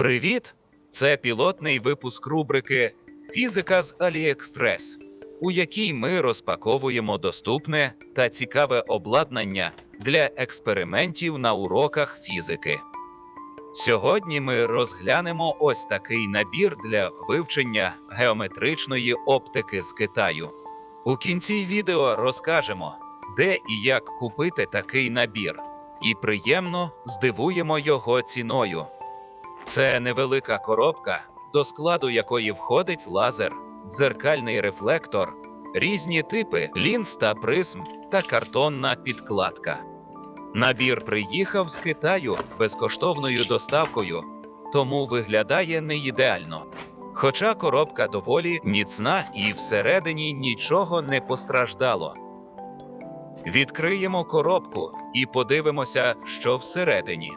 Привіт! Це пілотний випуск рубрики Фізика з AliExpress, у якій ми розпаковуємо доступне та цікаве обладнання для експериментів на уроках фізики. Сьогодні ми розглянемо ось такий набір для вивчення геометричної оптики з Китаю. У кінці відео розкажемо, де і як купити такий набір, і приємно здивуємо його ціною. Це невелика коробка, до складу якої входить лазер, дзеркальний рефлектор, різні типи лінз та призм та картонна підкладка. Набір приїхав з Китаю безкоштовною доставкою, тому виглядає не ідеально. Хоча коробка доволі міцна і всередині нічого не постраждало. Відкриємо коробку і подивимося, що всередині.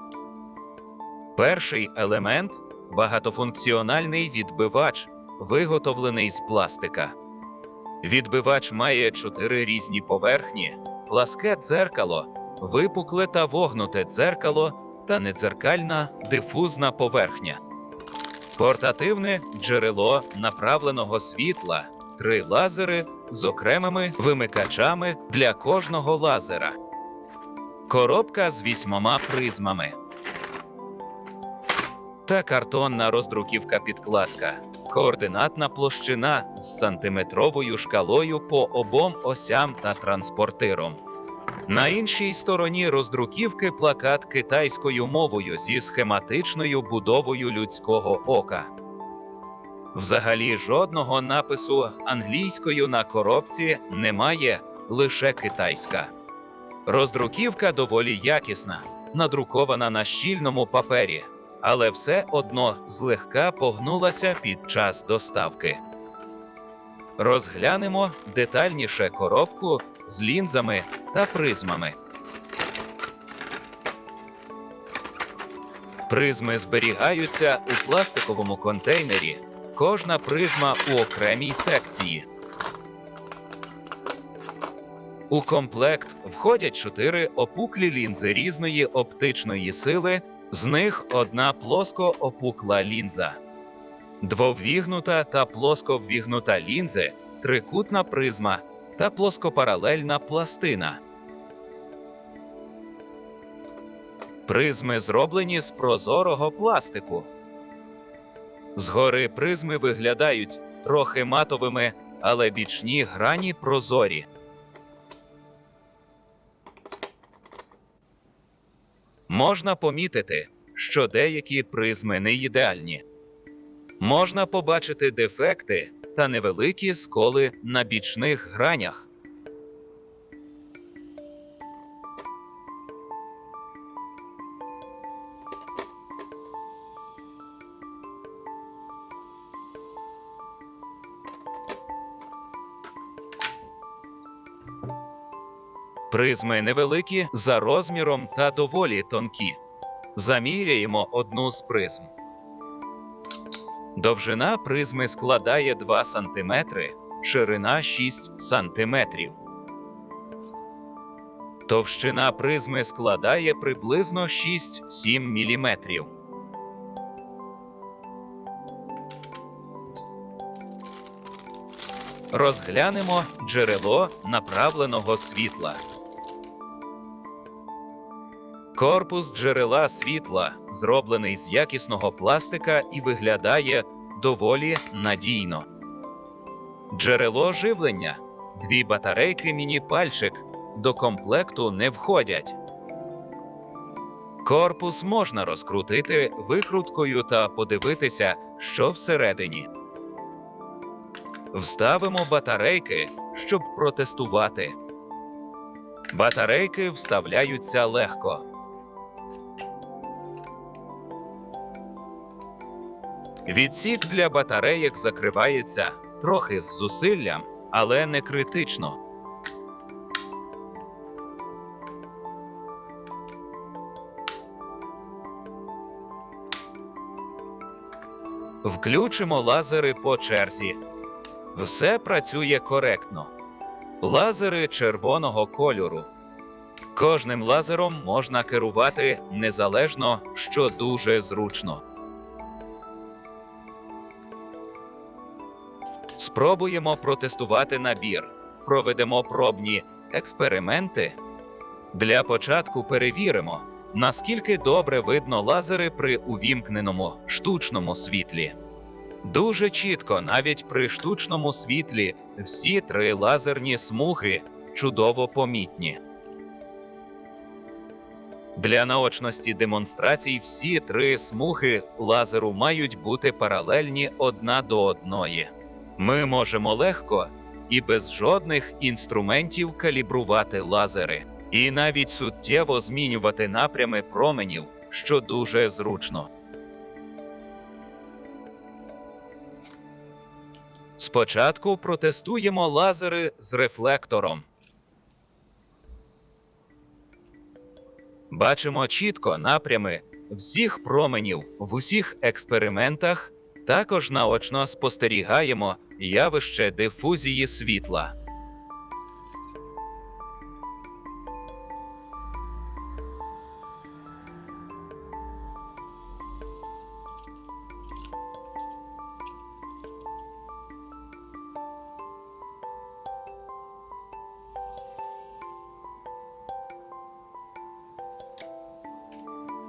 Перший елемент багатофункціональний відбивач, виготовлений з пластика. Відбивач має чотири різні поверхні: пласке дзеркало, випукле та вогнуте дзеркало та недзеркальна дифузна поверхня. Портативне джерело направленого світла, три лазери з окремими вимикачами для кожного лазера. Коробка з вісьмома призмами та картонна роздруківка підкладка, координатна площина з сантиметровою шкалою по обом осям та транспортиром. На іншій стороні роздруківки плакат китайською мовою зі схематичною будовою людського ока. Взагалі жодного напису англійською на коробці немає, лише китайська. Роздруківка доволі якісна, надрукована на щільному папері, але все одно злегка погнулася під час доставки. Розглянемо детальніше коробку з лінзами та призмами. Призми зберігаються у пластиковому контейнері, кожна призма у окремій секції. У комплект входять чотири опуклі лінзи різної оптичної сили, з них одна плоско опукла лінза. Двоввігнута та плосковвігнута лінзи, трикутна призма та плоскопаралельна пластина. Призми зроблені з прозорого пластику. Згори призми виглядають трохи матовими, але бічні грані прозорі. Можна помітити, що деякі призми не ідеальні. Можна побачити дефекти та невеликі сколи на бічних гранях. Призми невеликі за розміром та доволі тонкі. Заміряємо одну з призм. Довжина призми складає 2 см, ширина 6 см. Товщина призми складає приблизно 6-7 мм. Розглянемо джерело направленого світла. Корпус джерела світла зроблений з якісного пластика і виглядає доволі надійно. Джерело живлення дві батарейки міні-пальчик до комплекту не входять. Корпус можна розкрутити викруткою та подивитися, що всередині. Вставимо батарейки, щоб протестувати. Батарейки вставляються легко. Відсік для батареїк закривається трохи з зусиллям, але не критично. Включимо лазери по черзі. Все працює коректно. Лазери червоного кольору. Кожним лазером можна керувати незалежно, що дуже зручно. Спробуємо протестувати набір, проведемо пробні експерименти. Для початку перевіримо, наскільки добре видно лазери при увімкненому штучному світлі. Дуже чітко, навіть при штучному світлі, всі три лазерні смуги чудово помітні. Для наочності демонстрацій всі три смуги лазеру мають бути паралельні одна до одної. Ми можемо легко і без жодних інструментів калібрувати лазери, і навіть суттєво змінювати напрями променів, що дуже зручно. Спочатку протестуємо лазери з рефлектором. Бачимо чітко напрями всіх променів в усіх експериментах. Також наочно спостерігаємо явище дифузії світла.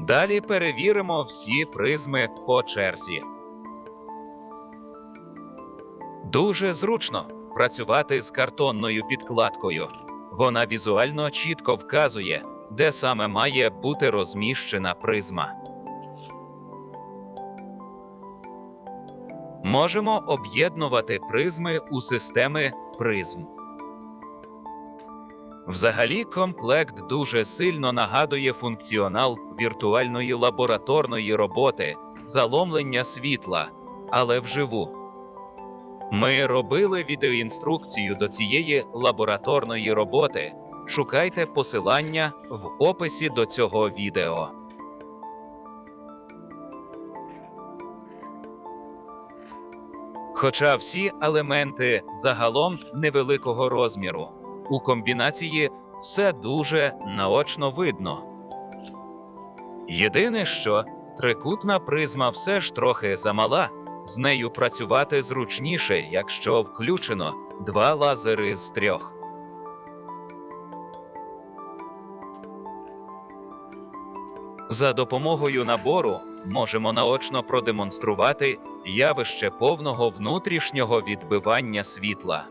Далі перевіримо всі призми по черзі. Дуже зручно працювати з картонною підкладкою. Вона візуально чітко вказує, де саме має бути розміщена призма. Можемо об'єднувати призми у системи призм. Взагалі, комплект дуже сильно нагадує функціонал віртуальної лабораторної роботи, заломлення світла, але вживу. Ми робили відеоінструкцію до цієї лабораторної роботи. Шукайте посилання в описі до цього відео. Хоча всі елементи загалом невеликого розміру, у комбінації все дуже наочно видно. Єдине, що трикутна призма все ж трохи замала, з нею працювати зручніше, якщо включено два лазери з трьох. За допомогою набору можемо наочно продемонструвати явище повного внутрішнього відбивання світла.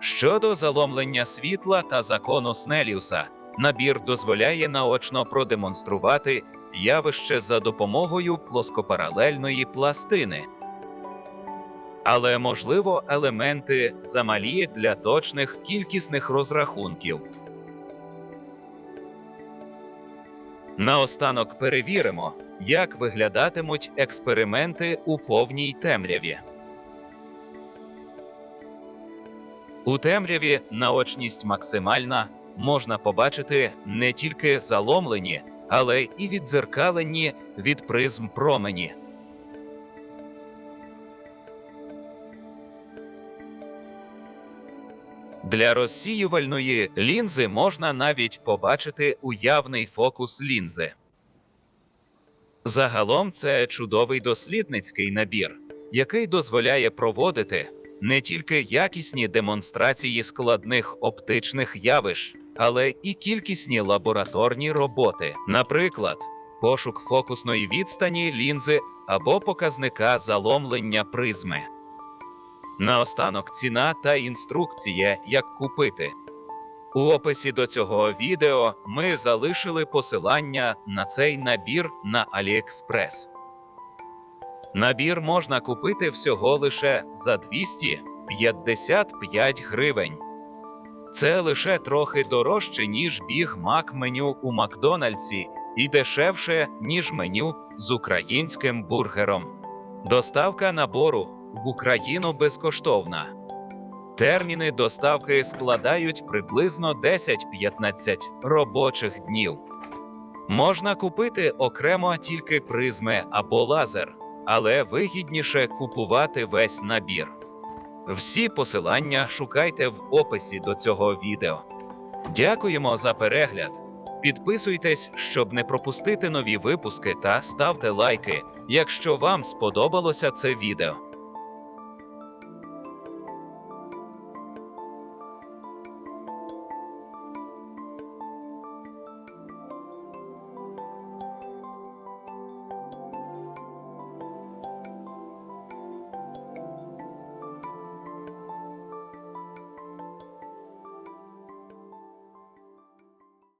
Щодо заломлення світла та закону Снеліуса, набір дозволяє наочно продемонструвати явище за допомогою плоскопаралельної пластини. Але можливо елементи замалі для точних кількісних розрахунків. Наостанок перевіримо, як виглядатимуть експерименти у повній темряві. У темряві наочність максимальна можна побачити не тільки заломлені, але і віддзеркалені від призм промені. Для розсіювальної лінзи можна навіть побачити уявний фокус лінзи. Загалом це чудовий дослідницький набір, який дозволяє проводити не тільки якісні демонстрації складних оптичних явищ, але і кількісні лабораторні роботи, наприклад, пошук фокусної відстані лінзи або показника заломлення призми. Наостанок ціна та інструкція, як купити. У описі до цього відео ми залишили посилання на цей набір на AliExpress. Набір можна купити всього лише за 255 гривень. Це лише трохи дорожче, ніж біг Мак меню у Макдональдсі, і дешевше, ніж меню з українським бургером. Доставка набору в Україну безкоштовна. Терміни доставки складають приблизно 10-15 робочих днів. Можна купити окремо тільки призми або лазер, але вигідніше купувати весь набір. Всі посилання шукайте в описі до цього відео. Дякуємо за перегляд. Підписуйтесь, щоб не пропустити нові випуски, та ставте лайки, якщо вам сподобалося це відео.